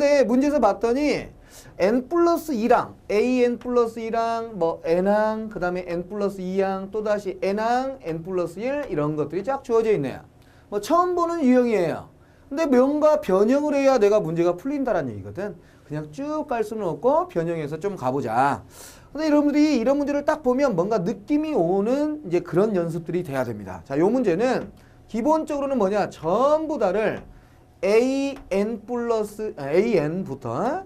근데 문제에서 봤더니 n 플러스 2랑 an 플러스 2랑 뭐 n항 그 다음에 n 플러스 2항 또다시 n항 n 플러스 1 이런 것들이 쫙 주어져 있네요. 뭐 처음 보는 유형이에요. 근데 명과 변형을 해야 내가 문제가 풀린다라는 얘기거든. 그냥 쭉 갈 수는 없고 변형해서 좀 가보자. 근데 여러분들이 이런 문제를 딱 보면 뭔가 느낌이 오는 이제 그런 연습들이 돼야 됩니다. 자, 요 문제는 기본적으로는 뭐냐? 전부 다를 an 플러스 아, an부터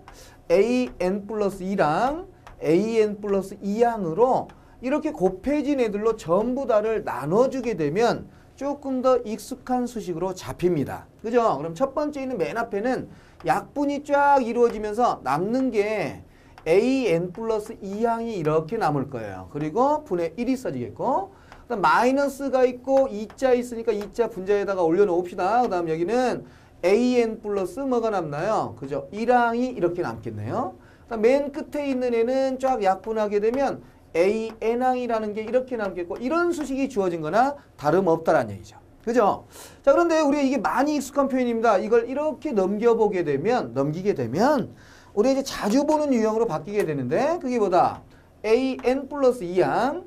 an 플러스 2랑 an 플러스 2항으로 이렇게 곱해진 애들로 전부 다를 나눠주게 되면 조금 더 익숙한 수식으로 잡힙니다. 그죠? 그럼 첫 번째 있는 맨 앞에는 약분이 쫙 이루어지면서 남는 게 an 플러스 2항이 이렇게 남을 거예요. 그리고 분의 1이 써지겠고 그다음 마이너스가 있고 2자 있으니까 2자 분자에다가 올려놓읍시다. 그 다음 여기는 an 플러스 뭐가 남나요? 그죠? 1항이 이렇게 남겠네요. 그다음 맨 끝에 있는 애는 쫙 약분하게 되면 an항이라는 게 이렇게 남겠고 이런 수식이 주어진 거나 다름없다라는 얘기죠. 그죠? 자, 그런데 우리가 이게 많이 익숙한 표현입니다. 이걸 이렇게 넘겨보게 되면, 넘기게 되면, 우리 이제 자주 보는 유형으로 바뀌게 되는데, 그게 뭐다? an 플러스 2항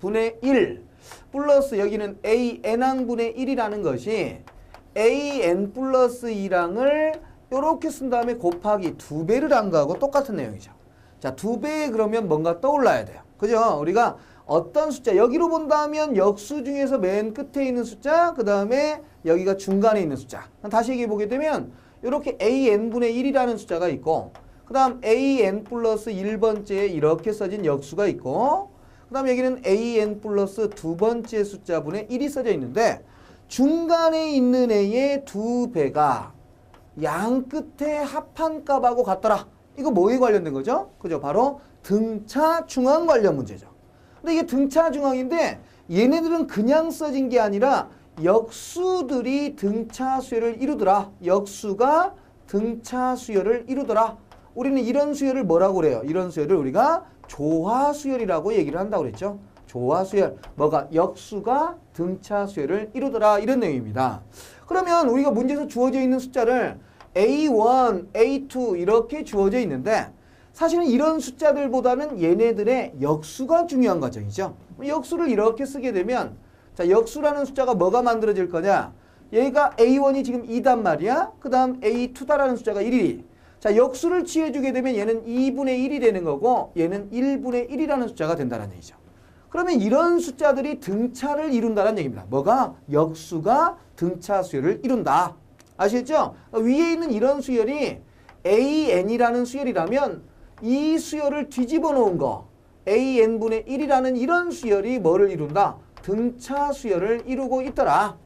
분의 1 플러스 여기는 an항 분의 1이라는 것이 an 플러스 2랑을 이렇게 쓴 다음에 곱하기 두 배를 한 거하고 똑같은 내용이죠. 자, 두 배에 그러면 뭔가 떠올라야 돼요. 그죠? 우리가 어떤 숫자, 여기로 본다면 역수 중에서 맨 끝에 있는 숫자, 그 다음에 여기가 중간에 있는 숫자. 다시 얘기해 보게 되면, 이렇게 an분의 1이라는 숫자가 있고, 그 다음 an 플러스 1번째에 이렇게 써진 역수가 있고, 그 다음 여기는 an 플러스 두 번째 숫자분의 1이 써져 있는데, 중간에 있는 애의 두 배가 양 끝에 합한 값하고 같더라. 이거 뭐에 관련된 거죠? 그죠? 바로 등차 중앙 관련 문제죠. 근데 이게 등차 중앙인데 얘네들은 그냥 써진 게 아니라 역수들이 등차 수열을 이루더라. 역수가 등차 수열을 이루더라. 우리는 이런 수열을 뭐라고 그래요? 이런 수열을 우리가 조화 수열이라고 얘기를 한다고 그랬죠. 조화 수열. 뭐가 역수가 등차 수열을 이루더라. 이런 내용입니다. 그러면 우리가 문제에서 주어져 있는 숫자를 A1, A2 이렇게 주어져 있는데 사실은 이런 숫자들보다는 얘네들의 역수가 중요한 과정이죠. 역수를 이렇게 쓰게 되면 자 역수라는 숫자가 뭐가 만들어질 거냐? 얘가 A1이 지금 2단 말이야. 그 다음 A2다라는 숫자가 1이. 자 역수를 취해주게 되면 얘는 2분의 1이 되는 거고 얘는 1분의 1이라는 숫자가 된다는 얘기죠. 그러면 이런 숫자들이 등차를 이룬다는 얘기입니다. 뭐가? 역수가 등차 수열을 이룬다. 아시겠죠? 위에 있는 이런 수열이 an이라는 수열이라면 이 수열을 뒤집어 놓은 거 an분의 1이라는 이런 수열이 뭐를 이룬다? 등차 수열을 이루고 있더라.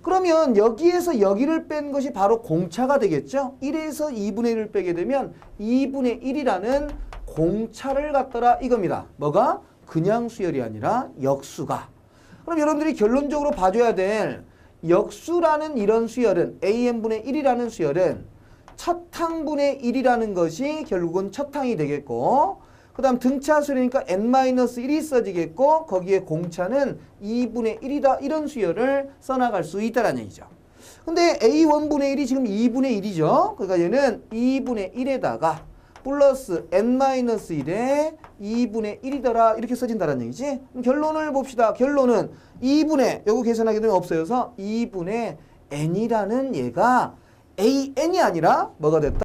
그러면 여기에서 여기를 뺀 것이 바로 공차가 되겠죠? 1에서 2분의 1을 빼게 되면 2분의 1이라는 공차를 갖더라 이겁니다. 뭐가? 그냥 수열이 아니라 역수가. 그럼 여러분들이 결론적으로 봐줘야 될 역수라는 이런 수열은 an분의 1이라는 수열은 첫 항분의 1이라는 것이 결국은 첫 항이 되겠고 그 다음 등차 수열이니까 n-1이 써지겠고 거기에 공차는 2분의 1이다 이런 수열을 써나갈 수 있다는 얘기죠. 근데 a1분의 1이 지금 2분의 1이죠. 그러니까 얘는 2분의 1에다가 플러스 n-1에 2분의 1이더라 이렇게 써진다는 얘기지. 결론을 봅시다. 결론은 2분의 요거 계산하게 되면 없어져서 2분의 n이라는 얘가 an이 아니라 뭐가 됐다?